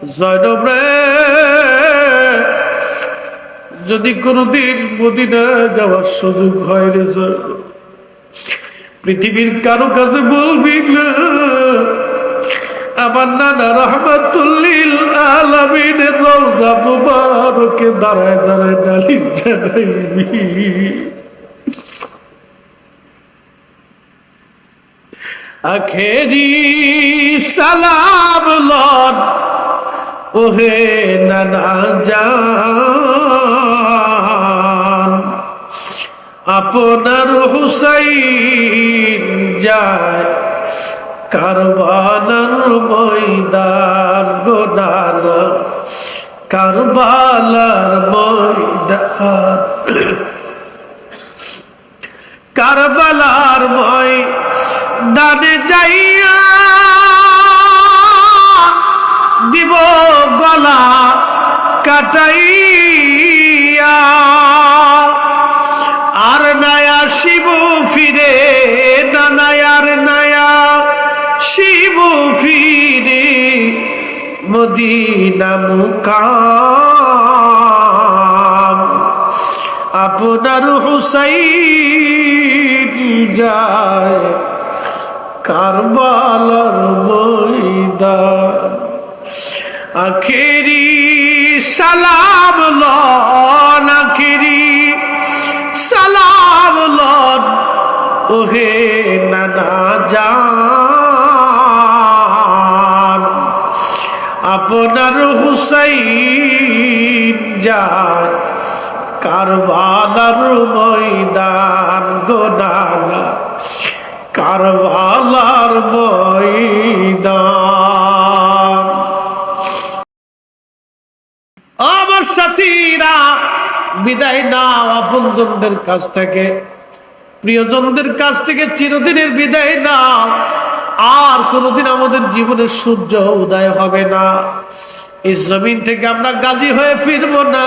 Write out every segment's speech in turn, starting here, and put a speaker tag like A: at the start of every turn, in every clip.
A: জয়নব যদি কোনোদিন মদিনা যাওয়ার সুযোগ হয় রে পৃথিবীর কারও কাছে বলবি না, আমার নানা রহমাতুল্লিল আলামিনের রওজা মুবারকে দাঁড়ায় দাঁড়ায় নালিশ জানাইবি। আখেরি সালাম লন। ওহে নানা জান। আপনার হুসাইন যায় কারবালার ময়দান গোদান কারবালার ময়দান। কারবালার ময়দানে যাইয়া দিব গলা কাটাইয়া। আর নায়া শিব ফিরে, না নায়ার নায়া শিব ফিরে মদিনা মুকাম। আপনার হুসাইন যায় কারবালার ময়দান। আখেরি সালাম লন, আখেরি সালাম লন। ওহে নানা জান, আপনার হুসাইন যায় কারবালার ময়দান গোনালা কারবালার ময়দান। আমার সাথীরা, বিদায় নাও আপনজনদের কাছ থেকে। প্রিয়জনদের কাছ থেকে চিরদিনের বিদায় নাও। আর কোনোদিন আমাদের জীবনের সূর্য উদয় হবে না। এই জমিন থেকে আমরা গাজী হয়ে ফিরব না।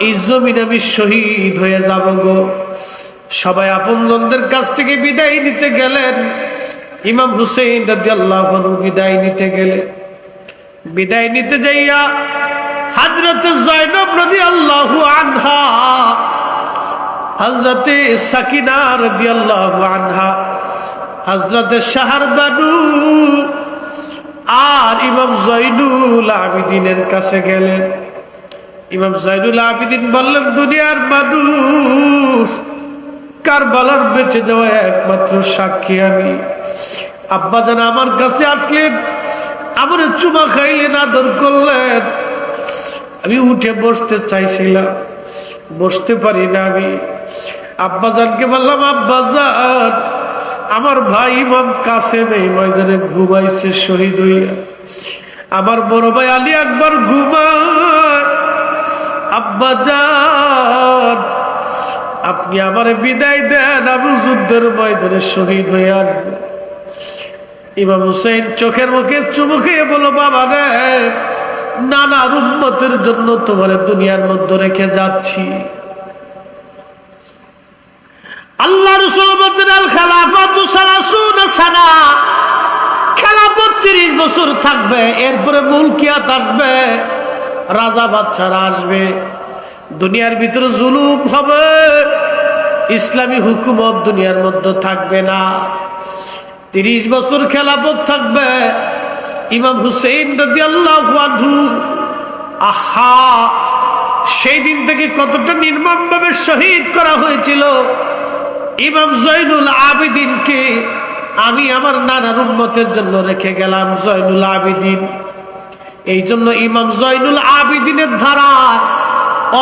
A: এই জমিন আমি শহীদ হয়ে যাব গো। সবাই আপন আপনজনদের কাছ থেকে বিদায় নিতে গেলেন। ইমাম হুসেন রাজিয়াল্লাহ বিদায় নিতে গেলেন বিদায় নিতে যাইয়া হাজরতে জয়নব রদি আল্লাহ আনহা হজরতে সাকিনা রদি আল্লাহ আনহা হজরতে শাহার বানু আর ইমাম জৈনুল আবিদিনের কাছে গেলেন। ইমাম জৈনুল আবিদিন বললেন, দুনিয়ার মানুষ কারবালার বেঁচে যাওয়া একমাত্র সাক্ষী আমি। আব্বা যেন আমার কাছে আসলেন, আমার চুমা খাইলেন আদর করলেন। আমি উঠে বসতে চাইছিলাম, বসতে পারি না আমি। আব্বাজানকে বললাম আব্বাজান আমার ভাই ইমাম কাসেম এই ময়দানে ঘুমাইছে শহীদ হইয়া। আমার বড় ভাই আলী একবার ঘুমায়। আব্বাজান আপনি আমার বিদায় দেন আমি যুদ্ধের ময়দানে শহীদ হয়ে আসব ইমাম হুসেন চোখের মুখে চুমু খেয়ে বলো বাবা রে নানা উন্মতের জন্য তোমার দুনিয়ার মধ্যে রেখে যাচ্ছি। আল্লাহ রসুল বলতেন খেলাফত সানা। খেলাফত তিরিশ বছর থাকবে, এরপরে মুলকিয়াত আসবে, রাজা বাচ্চারা আসবে। দুনিয়ার ভিতরে জুলুম হবে। ইসলামী হুকুমত দুনিয়ার মধ্যে থাকবে না। তিরিশ বছর খেলাফত থাকবে। ইমাম আল্লাহ আহা! সেই দিন থেকে কতটা নির্মমভাবে শহীদ করা হয়েছিল। ইমাম জৈনুল আবিদিনকে আমি আমার নানার উন্মতের জন্য রেখে গেলাম জৈনুল আবিদিন। এই জন্য ইমাম জৈনুল আবিদিনের ধারা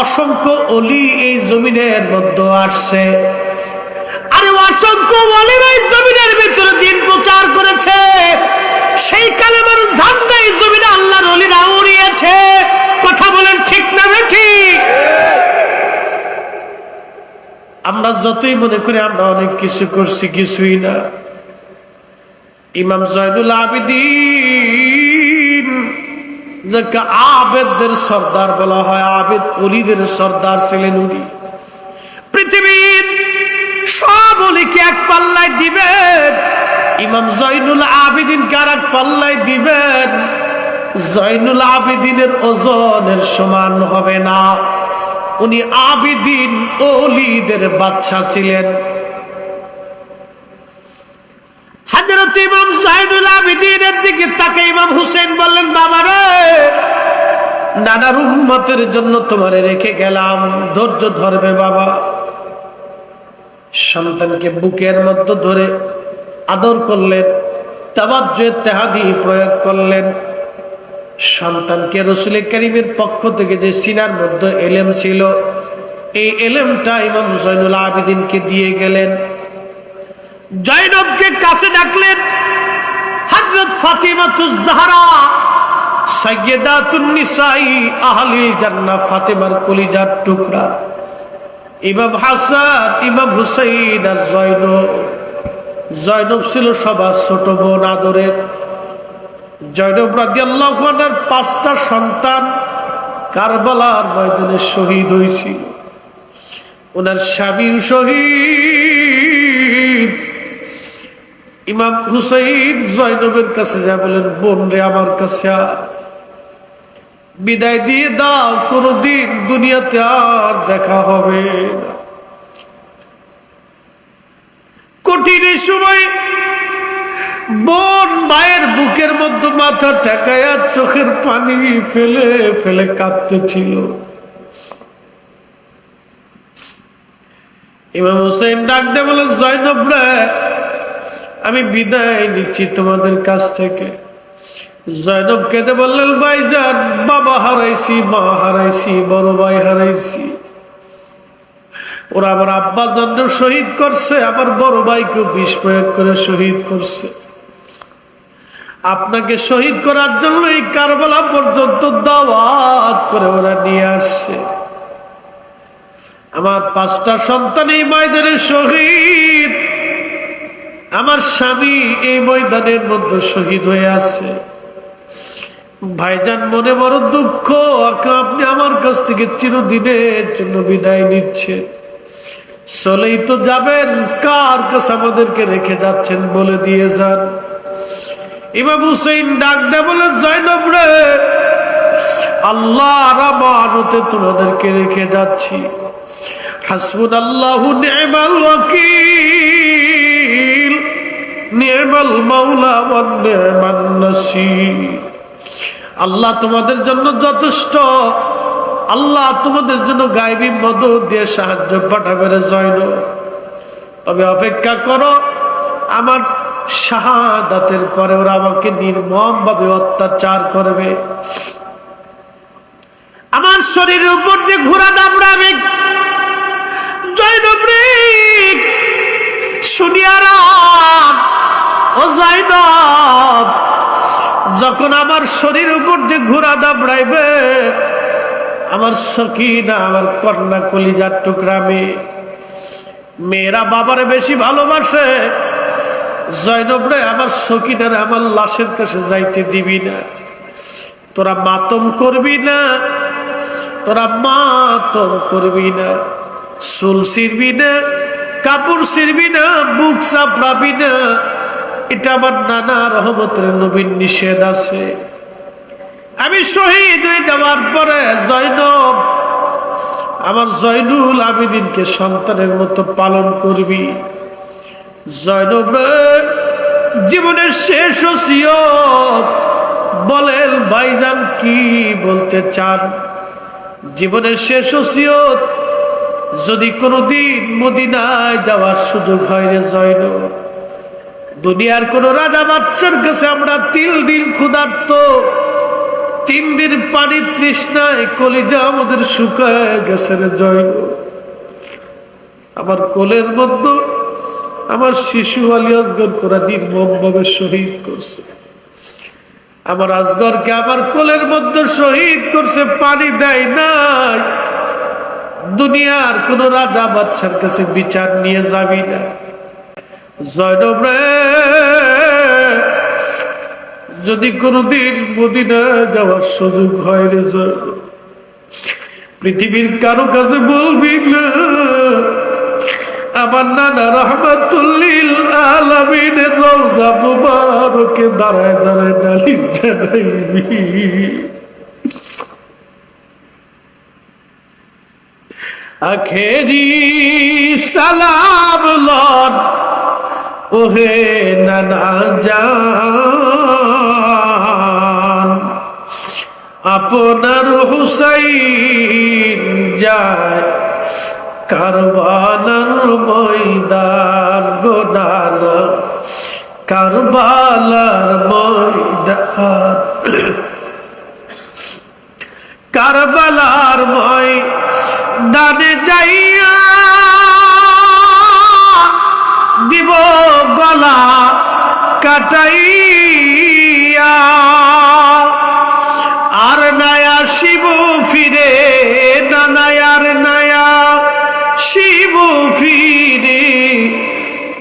A: অসংখ্য অলি এই জমিনের মধ্যে আসছে। আরে অসংখ্য অলির এই জমিনের ভিতরে দিন প্রচার করেছে। সেই কালেমার ঝান্ডা এই জমিনে আল্লাহর অলিরা উড়িয়েছে। কথা বলেন ঠিক না ঠিক আমরা যতই মনে করি আমরা অনেক কিছু করছি, কিছুই না। ইমাম জয়নুল আবিদিন যাকে আবেদদের সর্দার বলা হয়, আবেদ অলিদের সর্দার ছিলেন উনি। পৃথিবীর সব অলিকে এক পাল্লায় দিবেন। ইমাম জয়নুল আবেদিন কার এক পাল্লায় দিবেন। জয়নুল আবেদিনের ওজনের সমান হবে না। উনি আবেদিন ওলিদের বাচ্চা ছিলেন। হাজরত ইমাম সাইদুল আবিদিনের দিকে তাকে ইমাম হুসেন বললেন, বাবা রে, নানার উম্মতের জন্য তোমারে রেখে গেলাম, ধৈর্য ধরবে বাবা। সন্তানকে বুকের মধ্যে ধরে আদর করলেন তাবাজ্জুয়ে তেহাদি প্রয়োগ করলেন। সন্তানকে রসুল করিমের পক্ষ থেকে যে সিনার মধ্যে এলেম ছিল, এই এলেমটা ইমাম জৈনুল আবিদিনকে দিয়ে গেলেন। জৈনবকে কাছে ডাকলেন, হযরত ফাতিমাতুজ জাহরা সাইয়্যিদাতুন আহলিল জান্নাহ, ফাতেমার কলিজার টুকরা। ইমাম ইমাম আর জয়নব। জয়নব ছিল সবার ছোট বোন আদরের। পাঁচটা সন্তান কারবালার ময়দানে শহীদ হয়েছিল। ওনার স্বামী শহীদ। ইমাম হুসাইন জয়নবের কাছে যা বলেন, বোন রে, আমার কাছে বিদায় দিয়ে দাও, কোনদিন দুনিয়াতে আর দেখা হবে কঠিন সময় বোন মায়ের বুকের মধ্যে মাথা ঠেকায়া চোখের পানি ফেলে ফেলে কাঁদতেছিল। ইমাম হুসেন ডাক দে বলেন, জয়নব রে আমি বিদায় নিচ্ছি তোমাদের কাছ থেকে। জয়নব কেঁদে বললেন ভাইজান বাবা হারাইছি, মা হারাইছি, বড় ভাই হারাইছি। ওরা আমার আব্বা জন্য শহীদ করছে, আমার বড় ভাইকেও বিষ প্রয়োগ করে শহীদ করছে। আপনাকে শহীদ করার জন্য এই কারবালা পর্যন্ত দাওয়াত করে ওরা নিয়ে আসছে। আমার পাঁচটা সন্তান এই ময়দানে শহীদ আমার স্বামী এই ময়দানের মধ্যে শহীদ হয়ে আছে। ভাইজান মনে বড় দুঃখ আপনি আমার কাছ থেকে চিরদিনের জন্য বিদায় নিচ্ছেন। চলেই তো যাবেন, কার কাছে আমাদেরকে রেখে যাচ্ছেন বলে দিয়ে যান। ইমাম হুসেন ডাক দে বলে, জয়নব রে, আল্লাহ রামানুতে তোমাদেরকে রেখে যাচ্ছি। হাসবুন আল্লাহ নি'মাল ওয়াকিল। নি'মাল মাওলা ওয়া নি'মান নাসির। আল্লাহ তোমাদের জন্য যথেষ্ট। আল্লাহ তোমাদের জন্য গাইবী মদত দিয়ে সাহায্য পাঠাবে রে জয়ন। তবে অপেক্ষা করো, আমার শাহাদাতের পরে ওরা আমাকে নির্মম ভাবে অত্যাচার করবে। আমার শরীরের উপর দিয়ে ঘোরা দামড়াবে জয়নব রে শুনিয়ারাম ও জয়নব যখন আমার শরীর উপর দিয়ে ঘোরা দাবড়াইবে, আমার সকিনা, আমার কন্যা কলিজার টুকরা মেয়ে মেয়েরা বাবারে বেশি ভালোবাসে জয়নব রে, আমার সকিনারে আমার লাশের কাছে যাইতে দিবি না। তোরা মাতম করবি না, তোরা মাতম করবি না। চুল ছিড়বি না, কাপড় ছিড়বি না, বুক চাপড়াবি না। এটা আমার নানা রহমতের নবীন নিষেধ আছে। আমি শহীদ হয়ে যাওয়ার পরে জৈনব আমার জয়নুল আবিদিনকে সন্তানের মতো পালন করবি। জয়নব, জীবনের শেষ বলেন, ভাইজান, কি বলতে চান? জীবনের শেষ ওসিয়ত, যদি কোনোদিন মদিনায় যাওয়ার সুযোগ হয় রে জয়নব। দুনিয়ার কোন রাজা বাচ্চার কাছে আমরা তিল দিন ক্ষুধার্ত। তিন দিন পানি তৃষ্ণায় কলিজা আমাদের শুকায় গেছে জয়। আমার কোলের মধ্যে আমার শিশু আলী আসগর করা নির্মম ভাবে শহীদ করছে। আমার আসগরকে আমার কোলের মধ্যে শহীদ করছে, পানি দেয় নাই। দুনিয়ার কোন রাজা বাচ্চার কাছে বিচার নিয়ে যাবি না। জয়নব যদি কোনোদিন মদিনা যাওয়ার সুযোগ হয় রে পৃথিবীর কারও কাছে বলবি না, আমার নানা রহমাতুল্লিল আলামিনের রওজা মুবারকে দাঁড়ায় দাঁড়ায় নালিশ জানাইবি। আখেরি সালাম লন ওহে নানা জান, আপনার হুসাইন যায় কারবালার ময়দান গোদান কারবালার ময়দান। কারবালার ময় দানে যাইয়া দিব গলা কাটাইয়া, আর নায়া শিব ফিরে, না নায়ার নায়া শিব ফিরে,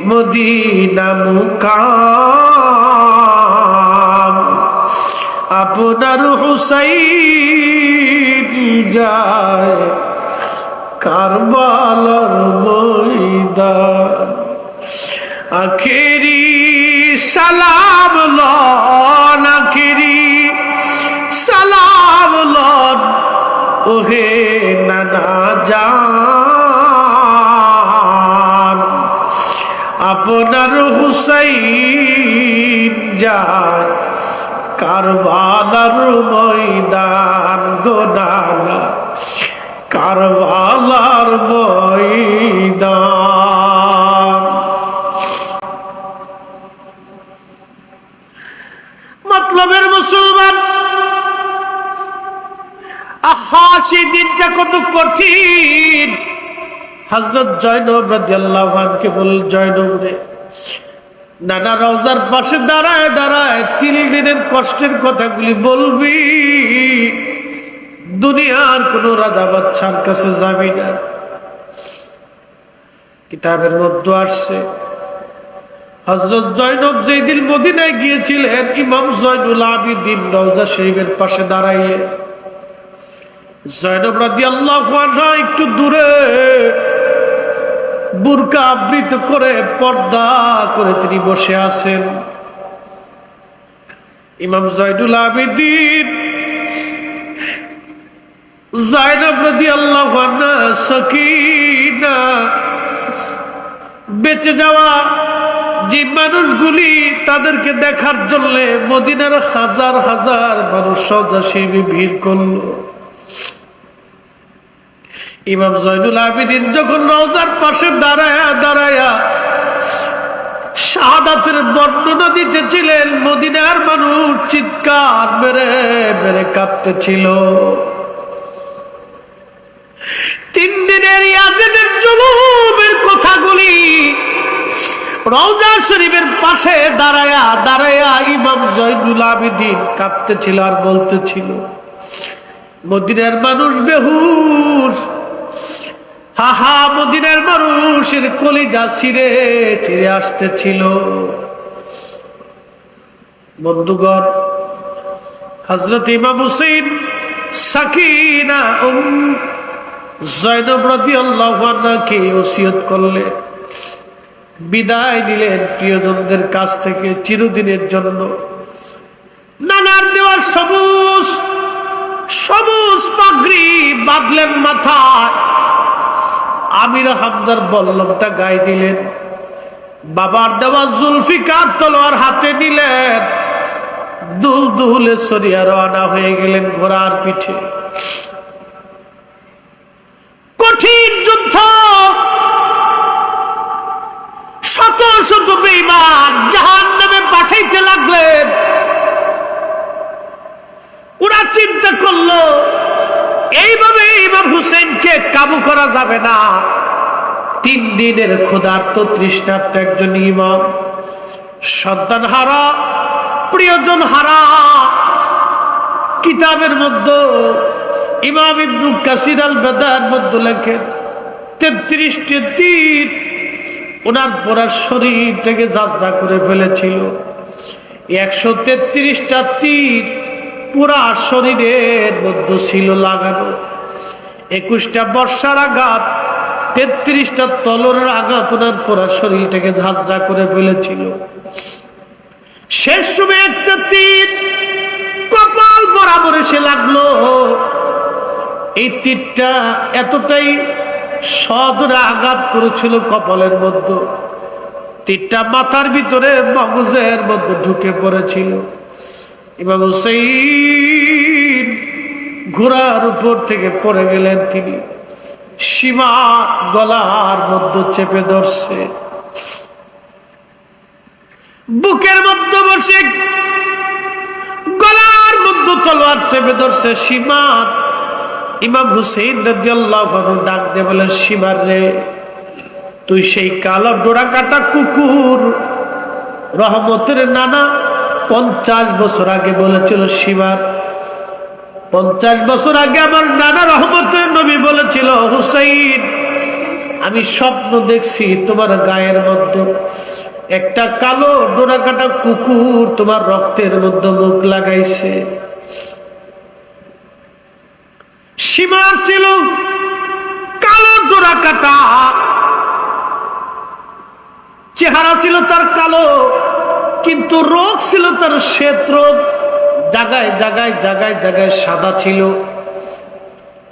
A: মদিনা মুকাম। আপনার হুসাইন যায় কারবালার ময়দান। আখেরি সালাম লন সালাম লন ওহে নানা যান আপনার হুসাইন যায় কারবালার ময়দান। দিনটা কত কঠিন। হজরত জয়নব রাদিয়াল্লাহু আনকে বল, জয়নব রে, নানা রওজার পাশে দাঁড়ায় দাঁড়ায় তিন দিনের কষ্টের কথাগুলি বলবি। দুনিয়ার কোন রাজা বাচ্চার কাছে যাবি না। কিতাবের মধ্যে আসছে হজরত জৈনব যেই দিন মদিনায় গিয়েছিলেন, ইমাম জয়নুল আবিদিন রওজা শরীফের পাশে দাঁড়াইলে জয়নব রাদি আল্লাহ একটু দূরে বুরকা আবৃত করে পর্দা করে তিনি বসে আছেন। ইমাম জয়দুল আবিদিন, জায়নব আল্লাহ বেঁচে যাওয়া যে মানুষগুলি তাদেরকে দেখার জন্য মদিনার হাজার হাজার মানুষ সজাসেবী ভিড় করল। ইমাম জয়নুল আবিদিন যখন রওজার পাশে দাঁড়ায়া দাঁড়ায়া শাহাদাতের বর্ণনা দিতেছিলেন, মদিনার মানুষ চিৎকার মেরে মেরে কাঁদতেছিল। তিন দিনের ইয়াজেদের জুলুমের কথাগুলি রওজা শরীফের পাশে দাঁড়ায়া দাঁড়ায়া ইমাম জয়নুল আবিদিন কাঁদতেছিল আর বলতেছিল, মদিনার মানুষ বেহুশ। হাহা মদিনার মানুষের কলিজা ছিঁড়ে ছিঁড়ে আসতেছিল। বন্ধুগণ হজরত ইমাম হুসেন সাকিনা, উম, জয়নব রাদি আল্লাহকে ওসিয়ত বিদায় নিলেন প্রিয়জনদের কাছ থেকে চিরদিনের জন্য। নানার দেওয়ার সবুজ সবুজ পাগড়ি বাঁধলেন মাথায়। আমির হামদার বল্লভটা গায়ে দিলেন। বাবার দেওয়া জুলফিকার তলোয়ার হাতে নিলেন। দুল দুলে সরিয়া রওনা হয়ে গেলেন ঘোড়ার পিঠে। কঠিন যুদ্ধ। শত শত বেইমান জাহান নামে পাঠাইতে লাগলেন। ওরা চিন্তা করল, এইভাবে ইমাম হুসেনকে কাবু করা যাবে না। তিন দিনের ক্ষুধার্ত তৃষ্ণার্ত একজন ইমাম, সন্তান হারা, প্রিয়জন হারা। কিতাবের মধ্যে ইমাম ইবনু কাসির আল বেদার মধ্যে লেখেন তেত্রিশটি তীর ওনার পড়ার শরীরটাকে যাত্রা করে ফেলেছিল। একশো তেত্রিশটা তীর পুরা শরীরের মধ্যে ছিল লাগানো। একুশটা বর্ষার আঘাত, তেত্রিশটা তলরের আঘাত ওনার পুরা শরীরটাকে ঝাঁঝরা করে ফেলেছিল। শেষ সময় একটা তীর কপাল বরাবর এসে লাগল। এই তীরটা এতটাই সদরে আঘাত করেছিল কপালের মধ্যে। তীরটা মাথার ভিতরে মগজের মধ্যে ঢুকে পড়েছিল। ইমাম হুসেইন ঘোড়ার উপর থেকে পড়ে গেলেন তিনি। সীমা গলার মধ্যে চেপে ধরছে। বুকের মধ্যে বসে গলার মধ্যে তলোয়ার চেপে ধরছে সীমা। ইমাম হুসেইন রাদিয়াল্লাহু আনহু ডাক দিয়ে বলে সীমার রে, তুই সেই কালো ডোরা কাটা কুকুর, রহমতের নানা পঞ্চাশ বছর আগে বলেছিল শিবার পঞ্চাশ বছর আগে আমার নানা রহমতের নবী বলেছিল, হুসাইন, আমি স্বপ্ন দেখছি তোমার গায়ের মধ্যে একটা কালো ডোরা কাটা কুকুর তোমার রক্তের মধ্যে মুখ লাগাইছে। সীমার ছিল কালো ডোরা কাটা চেহারা ছিল তার কালো কিন্তু রোগ ছিল তার শ্বেত রোগ জাগায় জাগায় জাগায় জাগায় সাদা ছিল।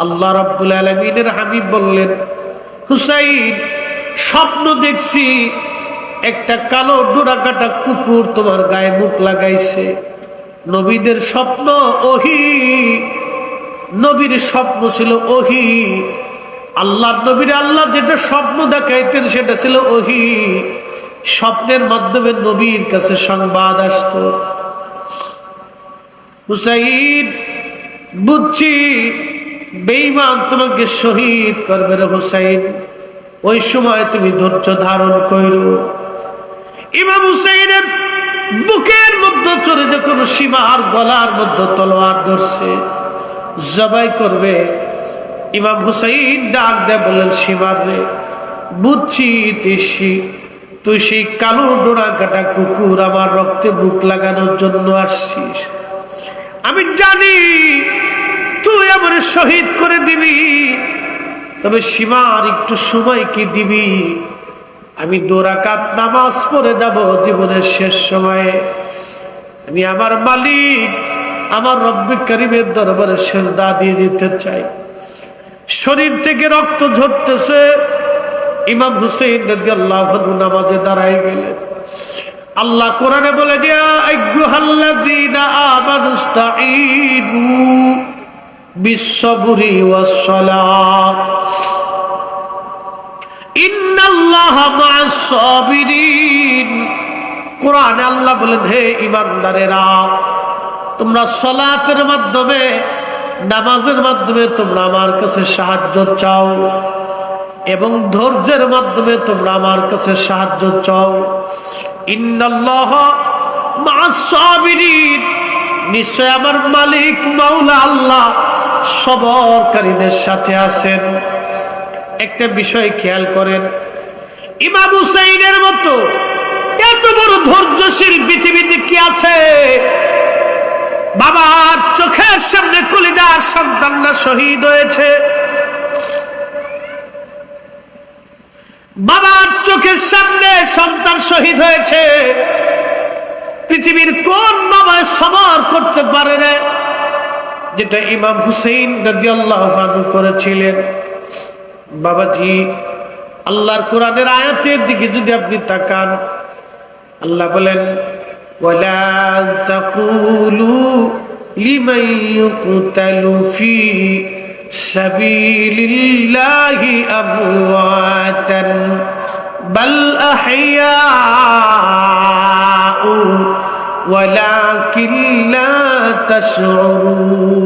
A: আল্লাহ রাব্বুল আলমিনের হাবিব বললেন, হুসাইন, স্বপ্ন দেখছি একটা কালো ডোরা কাটা কুকুর তোমার গায়ে মুখ লাগাইছে। নবীদের স্বপ্ন ওহি, নবীর স্বপ্ন ছিল ওহি। আল্লাহ, নবীর আল্লাহ যেটা স্বপ্ন দেখাইতেন সেটা ছিল ওহি। স্বপ্নের মাধ্যমে নবীর কাছে সংবাদ আসত। হুসাইন, বুঝছি বেইমান তোমাকে শহীদ করবে রে হুসাইন। ওই সময় তুমি ধৈর্য ধারণ কইর। ইমাম হুসাইনের বুকের মধ্যে চলে যখন সীমার গলার মধ্যে তলোয়ার ধরছে, জবাই করবে, ইমাম হুসাইন ডাক দেয় বললেন, সীমার রে, বুঝছি, তিসি। তুই সেই কালো ডোরা কাটা কুকুর আমার রক্তে বুক লাগানোর জন্য আসছিস। আমি জানি তুই আমার শহীদ করে দিবি, তবে সীমার একটু সময় কি দিবি? আমি দোরাকাত নামাজ পড়ে যাব জীবনের শেষ সময়ে। আমি আমার মালিক, আমার রব্বি করিমের দরবারে শেষ দা দিয়ে দিতে চাই। শরীর থেকে রক্ত ঝরতেছে ইমাম আনহু নামাজে দাঁড়ায় গেলেন। আল্লাহ কোরআনে বলে কোরআনে আল্লাহ বলেন, হে ঈমানদারেরা, তোমরা সলাতের মাধ্যমে, নামাজের মাধ্যমে তোমরা আমার কাছে সাহায্য চাও। এবং ধৈর্যের মাধ্যমে তোমরা আমার কাছে সাহায্য চাও। নিশ্চয় আমার মালিক, মাওলা আল্লাহ সবরকারীদের সাথে আছেন। একটা বিষয় খেয়াল করেন, ইমাম হুসাইনের মতো এত বড় ধৈর্যশীল পৃথিবীতে কি আছে? বাবার চোখের সামনে কলিদার সন্তানরা শহীদ হয়েছে। বাবার চোখের সামনে সন্তান শহীদ হয়েছে পৃথিবীর কোন বাবা সবার করতে পারে না যেটা ইমাম হুসেইন রাদিয়াল্লাহু আনহু করেছিলেন বাবাজি আল্লাহর কোরআনের আয়াতের দিকে যদি আপনি তাকান আল্লাহ বলেন ولا تقولوا لمن يقتل في سبيل الله أمواتا بل أحياء ولكن لا تشعرون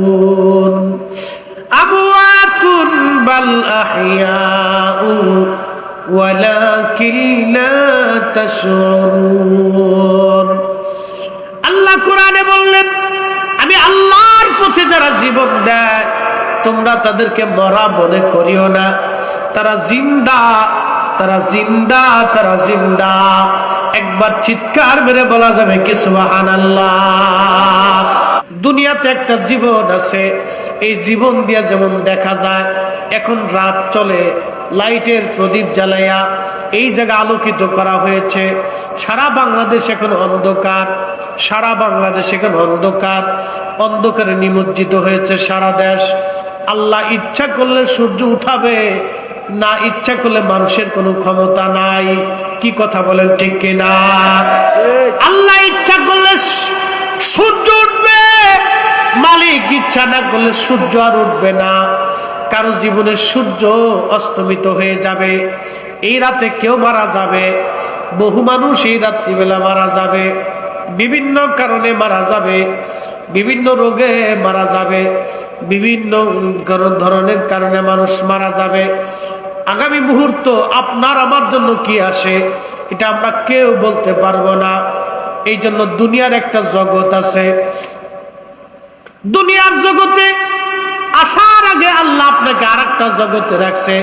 A: أموات بل أحياء ولكن لا تشعرون আল্লাহ কোরআনে বললেন আমি আল্লাহর পথে যারা জীবন দেয় তোমরা তাদেরকে মরা মনে করিও না। তারা জিন্দা তারা জিন্দা তারা জিন্দা। একবার চিৎকার মেরে বলা যাবে কি সুবহানাল্লাহ। দুনিয়াতে একটা জীবন আছে এই জীবন দিয়া যেমন দেখা যায় এখন রাত চলে লাইটের প্রদীপ জ্বালাইয়া এই জায়গা আলোকিত করা হয়েছে। সারা বাংলাদেশ এখন অন্ধকার সারা বাংলাদেশ এখন অন্ধকার অন্ধকারে নিমজ্জিত হয়েছে সারা দেশ। আল্লাহ ইচ্ছা করলে সূর্য উঠাবে না ইচ্ছা করলে মানুষের কোনো ক্ষমতা নাই। কি কথা বলেন ঠিক কিনা? আল্লাহ ইচ্ছা করলে সূর্য উঠবে মালিক ইচ্ছা না করলে সূর্য আর উঠবে না। কারও জীবনের সূর্য অস্তমিত হয়ে যাবে, এই রাতে কেউ মারা যাবে, বহু মানুষ এই রাত্রিবেলা মারা যাবে, বিভিন্ন কারণে মারা যাবে, বিভিন্ন রোগে মারা যাবে, বিভিন্ন ধরনের কারণে মানুষ মারা যাবে। আগামী মুহূর্ত আপনার, আমার জন্য কি আসে, এটা আমরা কেউ বলতে পারব না। এই জন্য দুনিয়ার একটা জগৎ আছে। দুনিয়ার জগতে আসার আগে আল্লাহ আপনাকে আর একটা জগতে রাখছে।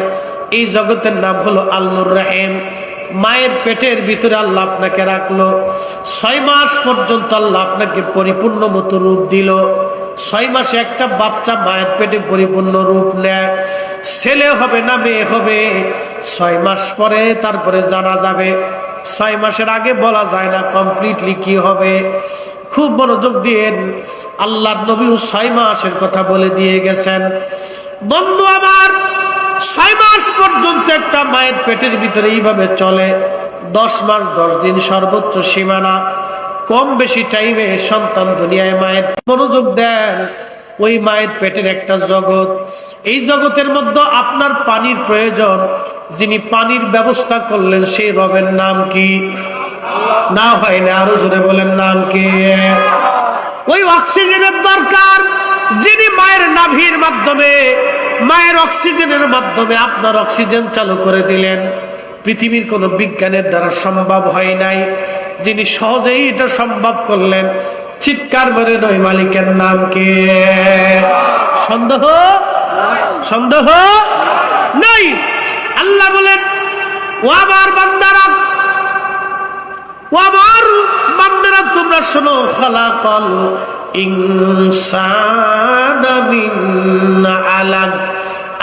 A: এই জগতের নাম হলো আলনুর রাহেম। মায়ের পেটের ভিতরে আল্লাহ আপনাকে রাখল। ছয় মাস পর্যন্ত আল্লাহ আপনাকে পরিপূর্ণ মতো রূপ দিল। ছয় মাসে একটা বাচ্চা মায়ের পেটে পরিপূর্ণ রূপ নেয়। ছেলে হবে না মেয়ে হবে, ছয় মাস পরে তারপরে জানা যাবে। ছয় মাসের আগে বলা যায় না কমপ্লিটলি কি হবে। খুব মনোযোগ দিয়েন আল্লাহ নবী ছয় মাসের কথা বলে দিয়ে গেছেন। বন্ধু আমার, ছয় মাস পর্যন্ত একটা মায়ের পেটের ভিতরে এইভাবে চলে। দশ মাস, দশ দিন সর্বোচ্চ সীমানা। কম বেশি টাইমে সন্তান দুনিয়ায় মায়ের মনোযোগ দেন। ওই মায়ের পেটের একটা জগৎ। এই জগতের মধ্যে আপনার পানির প্রয়োজন। যিনি পানির ব্যবস্থা করলেন, সেই রবের নাম কি? না হয় না, আরও জোরে বলেন নাম কে? ওই অক্সিজেনের দরকার, যিনি মায়ের নাভির মাধ্যমে, মায়ের অক্সিজেনের মাধ্যমে আপনার অক্সিজেন চালু করে দিলেন। পৃথিবীর কোনো বিজ্ঞানের দ্বারা সম্ভব হয় নাই। যিনি সহজেই এটা সম্ভব করলেন, চিৎকার মেরে নয়, মালিকের নাম কে? সন্দেহ? সন্দেহ? নাই। আল্লাহ বলেন, ও আমার বান্দারা ওয়ামার বান্দারা, তোমরা শোনো, খালাকাল আলাক।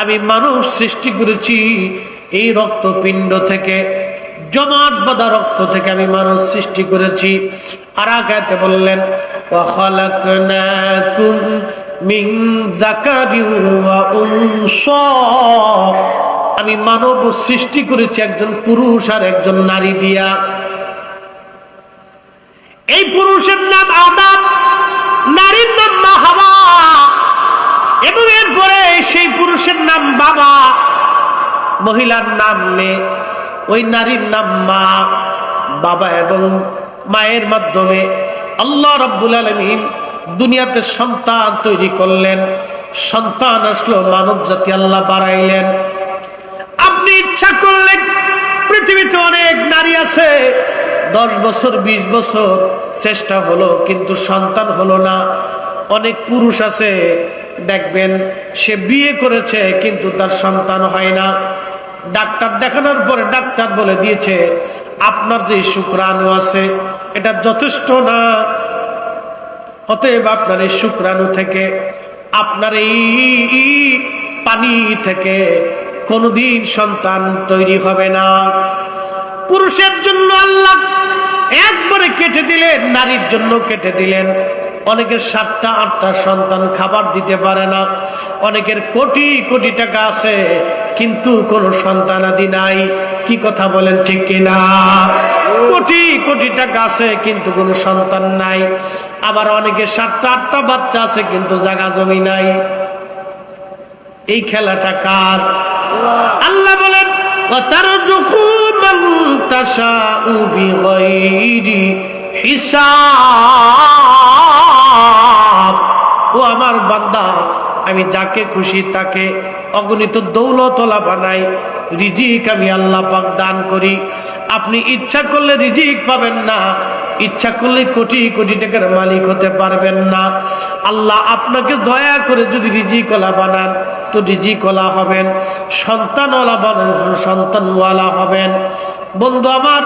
A: আমি মানব সৃষ্টি করেছি এই রক্তপিণ্ড থেকে, জমাট বাঁধা রক্ত থেকে আমি মানুষ সৃষ্টি করেছি। আর আগাতে বললেন আমি মানব সৃষ্টি করেছি একজন পুরুষ আর একজন নারী দিয়া। এই পুরুষের নাম আদাম নারীর নাম মা হাওয়া এবং এরপরে সেই পুরুষের নাম বাবা, মহিলার নাম মেয়ে, ওই নারীর নাম মা, বাবা এবং মায়ের মাধ্যমে আল্লাহ রব্বুল আলমিন দুনিয়াতে সন্তান তৈরি করলেন, সন্তান আসলো মানব জাতি আল্লাহ বাড়াইলেন। আপনি ইচ্ছা করলে পৃথিবীতে অনেক নারী আছে দশ বছর, বিশ বছর চেষ্টা হলো, কিন্তু সন্তান হলো না। অনেক পুরুষ আছে, দেখবেন, সে বিয়ে করেছে, কিন্তু তার সন্তান হয় না। ডাক্তার দেখানোর পরে ডাক্তার বলে দিয়েছে, আপনার যে শুক্রাণু আছে, এটা যথেষ্ট না। অতএব আপনার এই শুক্রাণু থেকে, আপনার এই পানি থেকে কোনোদিন সন্তান তৈরি হবে না। পুরুষের জন্য আল্লাহ একবারে কেটে দিলেন, নারীর জন্য কেটে দিলেন। অনেকের সাতটা, আটটা সন্তান খাবার দিতে পারে না। অনেকের কোটি কোটি টাকা আছে, কিন্তু কোনো সন্তান আদি নাই। কি কথা বলেন ঠিক কিনা? কোটি কোটি টাকা আছে, কিন্তু কোনো সন্তান নাই। আবার অনেকের সাতটা, আটটা বাচ্চা আছে, কিন্তু জাগা জমি নাই। এই খেলাটা কার? আল্লাহ বলেন তার যখন مَن تَشَاءُ بِغَيْرِ হিসাব ও আমার বান্দা আমি যাকে খুশি তাকে অগণিত দৌলতলা বানাই রিজিক আমি আল্লাহ পাক দান করি আপনি ইচ্ছা করলে রিজিক পাবেন না ইচ্ছা করলে কোটি কোটি টাকার মালিক হতে পারবেন না আল্লাহ আপনাকে দয়া করে যদি রিজিকলা বানান তো রিজিকলা হবেন, সন্তানওয়ালা বানান, সন্তানওয়ালা হবেন। বন্ধু আমার,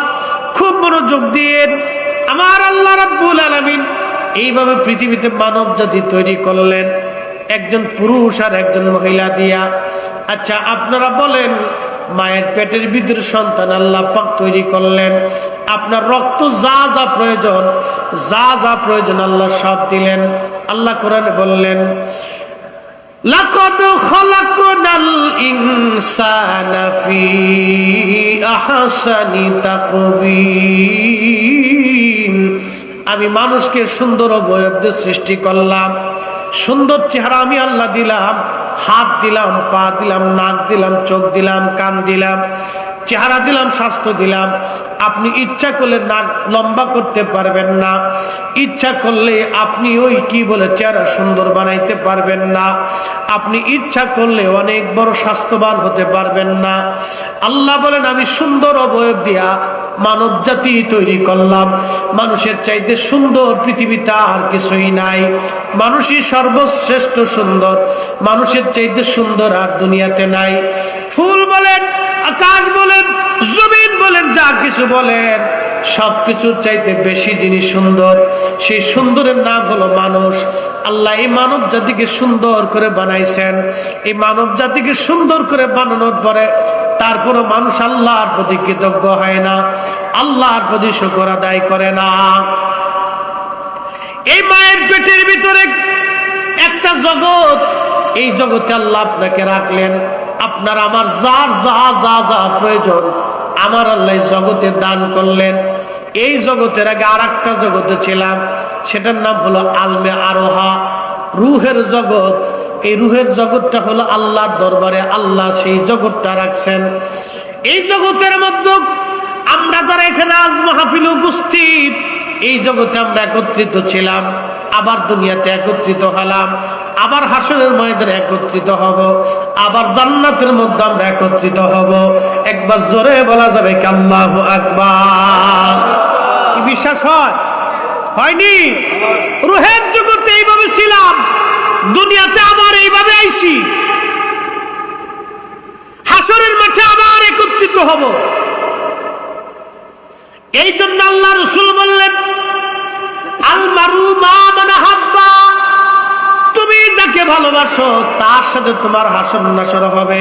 A: খুব মনোযোগ দিয়ে আমার আল্লাহ রাব্বুল আলামিন এইভাবে পৃথিবীতে মানব জাতি তৈরি করলেন। একজন পুরুষ আর একজন মহিলা দিয়া। আচ্ছা আপনারা বলেন, মায়ের পেটের ভিতরে সন্তান আল্লাহ পাক তৈরি করলেন। আপনার রক্ত যা যা প্রয়োজন, যা যা প্রয়োজন আল্লাহ সব দিলেন। আল্লাহ কোরআনে বললেন লাকদ খলাকনাল ইনসানা ফি আহসানি তাকবীর। আমি মানুষকে সুন্দর অবয়বদের সৃষ্টি করলাম, সুন্দর চেহারা আমি আল্লাহ দিলাম, হাত দিলাম, পা দিলাম, নাক দিলাম, চোখ দিলাম, কান দিলাম। চেহারা দিলাম, স্বাস্থ্য দিলাম। আপনি ইচ্ছা করলে নাক লম্বা করতে পারবেন না। ইচ্ছা করলে আপনি ওই কি বলে চেহারা সুন্দর বানাইতে পারবেন না। আপনি ইচ্ছা করলে অনেক বড় স্বাস্থ্যবান হতে পারবেন না। আল্লাহ বলেন, আমি সুন্দর অবয়ব দিয়া মানব জাতি তৈরি করলাম। মানুষের চাইতে সুন্দর পৃথিবীতে আর কিছুই নাই। মানুষই সর্বশ্রেষ্ঠ সুন্দর। মানুষের চাইতে সুন্দর আর দুনিয়াতে নাই। ফুল বলেন, আকাশ বলেন জমিন বলেন, যা কিছু বলেন সব কিছুর চাইতে বেশি জিনিস সুন্দর, সেই সুন্দরের নাম হলো মানুষ। আল্লাহ এই মানব জাতিকে সুন্দর করে বানাইছেন। এই মানব জাতিকে সুন্দর করে বানানোর পরে তারপরও মানুষ আল্লাহর প্রতি কৃতজ্ঞ হয় না, আল্লাহর প্রতি শুকর আদায় করে না। এই মায়ের পেটের ভিতরে একটা জগৎ এই জগতে আল্লাহ আপনাকে রাখলেন। আপনার আমার যার যা যা যা প্রয়োজন, আমার আল্লাহ জগতে দান করলেন। এই জগতের আগে আর একটা জগতে ছিলাম, সেটার নাম হলো আলমে আরোহা। রুহের জগৎ, এই রুহের জগৎটা হলো আল্লাহর দরবারে আল্লাহ সেই জগৎটা রাখছেন। এই জগতের মধ্যে আমরা যারা এখানে আজ মাহফিল উপস্থিত, এই জগতে আমরা একত্রিত ছিলাম। আবার দুনিয়াতে একত্রিত হলাম, আবার হাসনের ময়দানে একত্রিত হব, আবার জান্নাতের মধ্যে আমরা একত্রিত হব। একবার জোরে বলা যাবে কাল্লাহ আকবার। কি বিশ্বাস হয়? হয়নি? রুহের জগতে এইভাবে ছিলাম, দুনিয়াতে আবার এইভাবে আইছি। হাসরের মাঠে আবার একত্রিত হব। এই জন্য আল্লাহ রসুল বললেন মা মানে তুমি যাকে ভালোবাসো তার সাথে তোমার হাসন নাসর হবে।